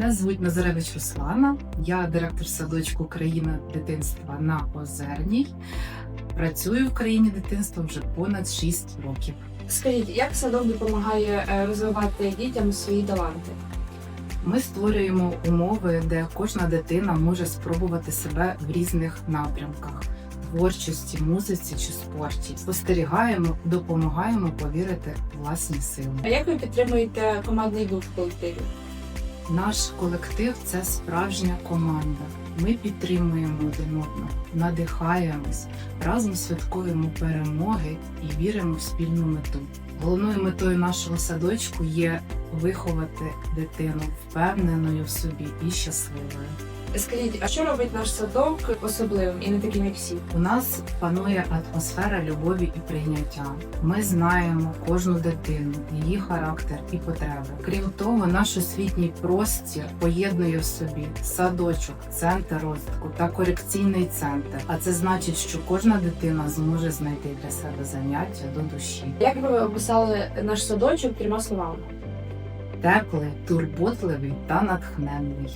Мене звуть Назаревич Руслана. Я директор садочку Країна дитинства на Озерній. Працюю в країні дитинства вже понад 6 років. Скажіть, як садок допомагає е, розвивати дітям свої таланти? Ми створюємо умови, де кожна дитина може спробувати себе в різних напрямках творчості, музиці чи спорті. Спостерігаємо, допомагаємо повірити в власні сили. А як ви підтримуєте командний дух в колективі? Наш колектив це справжня команда. Ми підтримуємо один одного, надихаємось, разом святкуємо перемоги і віримо в спільну мету. Головною метою нашого садочку є виховати дитину впевненою в собі і щасливою. Скажіть, а що робить наш садок особливим і не таким, як всі? У нас панує атмосфера любові і прийняття. Ми знаємо кожну дитину, її характер і потреби. Крім того, наш освітній простір поєднує в собі садочок, центр розвитку та корекційний центр. А це значить, що кожна дитина зможе знайти для себе заняття до душі. Як би ви описали наш садочок трьома словами? Теплий, турботливий та натхненний.